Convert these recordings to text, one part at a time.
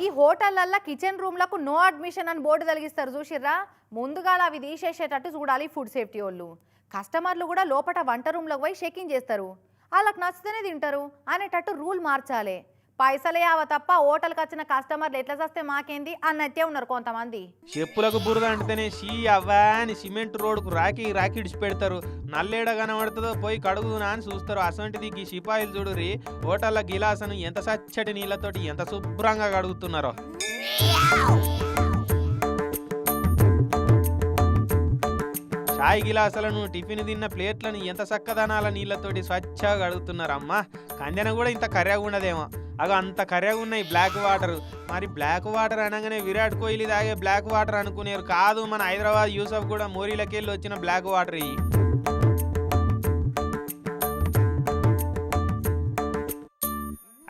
ఈ హోటళ్ళల్లో కిచెన్ రూమ్లకు నో అడ్మిషన్ అని బోర్డు తొలగిస్తారు చూసిర్రా? ముందుగా అవి తీసేసేటట్టు చూడాలి ఫుడ్ సేఫ్టీ వాళ్ళు. కస్టమర్లు కూడా లోపల వంట రూమ్లోకి పోయి చెకింగ్ చేస్తారు. వాళ్ళకి నచ్చితేనే తింటారు. అనేటట్టు రూల్ మార్చాలి. పైసలే తప్ప తప్ప హోటల్కి వచ్చిన కస్టమర్లు ఎట్లా చేస్తే మాకేంది అన్నట్టే ఉన్నారు కొంతమంది. చెప్పులకు బురద అంటేనే షీ అవ్వా అని సిమెంట్ రోడ్కు రాకి రాకి ఇడిచి పెడతారు. నల్లేడ కనబడుతుందో పోయి కడుగునా అని చూస్తారు. అసంటిది ఈ సిపాయిలు చూడురి హోటల్ల గిలాసను ఎంత సచ్చటి నీళ్ళతోటి ఎంత శుభ్రంగా కడుగుతున్నారో. చాయ్ గిలాసులను టిఫిన్ తిన్న ప్లేట్లను ఎంత చక్కదనాల నీళ్ళతోటి స్వచ్ఛగా కడుగుతున్నారు అమ్మా కందెన కూడా ఇంత కర్రెగా ఉండదేమో. అగో అంత కర్రెగా ఉన్నాయి బ్లాక్ వాటర్. మరి బ్లాక్ వాటర్ అనగానే విరాట్ కోహ్లీ తాగే బ్లాక్ వాటర్ అనుకునేరు కాదు మన హైదరాబాద్ యూసఫ్ కూడా మోరీలకెళ్ళి వచ్చిన బ్లాక్ వాటర్ ఇవి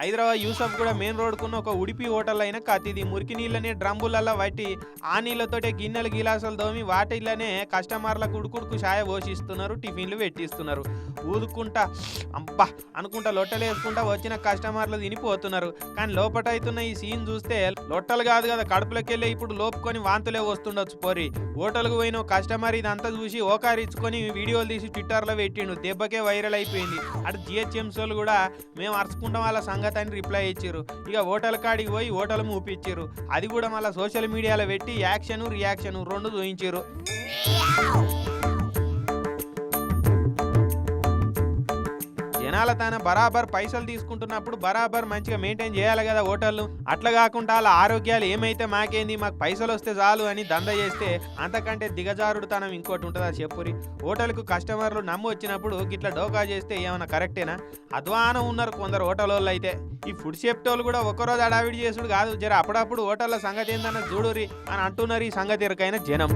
హైదరాబాద్ యూసఫ్ కూడా మెయిన్ రోడ్కున్న ఒక ఉడిపి హోటల్ అయిన కతిది మురికి నీళ్ళని డ్రమ్ములలో పట్టి ఆ నీళ్ళతోటే గిన్నెలు గిలాసులు దోమి వాటిల్లోనే కస్టమర్లకు ఉడుకుడుకు ఛాయ పోషిస్తున్నారు టిఫిన్లు పెట్టిస్తున్నారు. ఊదుకుంటా అబ్బా! అనుకుంటా లొట్టలు వేసుకుంటా వచ్చిన కస్టమర్లు తినిపోతున్నారు. కానీ లోపటైతున్న ఈ సీన్ చూస్తే లొట్టలు కాదు కదా కడుపులోకి వెళ్ళి ఇప్పుడు లోపుకొని వాంతులే వస్తుండొచ్చు పోరి. హోటల్కు పోయిన కస్టమర్ ఇదంతా చూసి ఓకారిచ్చుకొని వీడియోలు తీసి ట్విట్టర్లో పెట్టిండు. దెబ్బకే వైరల్ అయిపోయింది. అటు జిహెచ్ఎంసీలు కూడా మేము అరుచుకుంటాం వాళ్ళ సంగతి అని రిప్లై ఇచ్చారు. ఇక హోటల్ కాడికి పోయి ఓటలు మూపిచ్చారు. అది కూడా మళ్ళీ సోషల్ మీడియాలో పెట్టి యాక్షన్ రియాక్షన్ రెండు చూపించారు తన బరాబర్ పైసలు తీసుకుంటున్నప్పుడు బరాబర్ మంచిగా మెయింటైన్ చేయాలి కదా హోటళ్ళు. అట్లా కాకుండా వాళ్ళ ఆరోగ్యాలు ఏమైతే మాకేంది మాకు పైసలు వస్తే చాలు అని దంద చేస్తే అంతకంటే దిగజారుడు తనం ఇంకోటి ఉంటుందా చెప్పురి? హోటల్కు కస్టమర్లు నమ్ము వచ్చినప్పుడు గిట్లా డోకా చేస్తే ఏమైనా కరెక్టేనా? అధ్వానం ఉన్నారు కొందరు హోటల్ వాళ్ళు అయితే. ఈ ఫుడ్ సేఫ్టీ వాళ్ళు కూడా ఒక్కరోజు అడావిడి చేసుడు కాదు. జర అప్పుడప్పుడు హోటళ్ళ సంగతి ఏందన్న చూడురి అని అంటున్నారు ఈ సంగతి ఎరకైన జనం.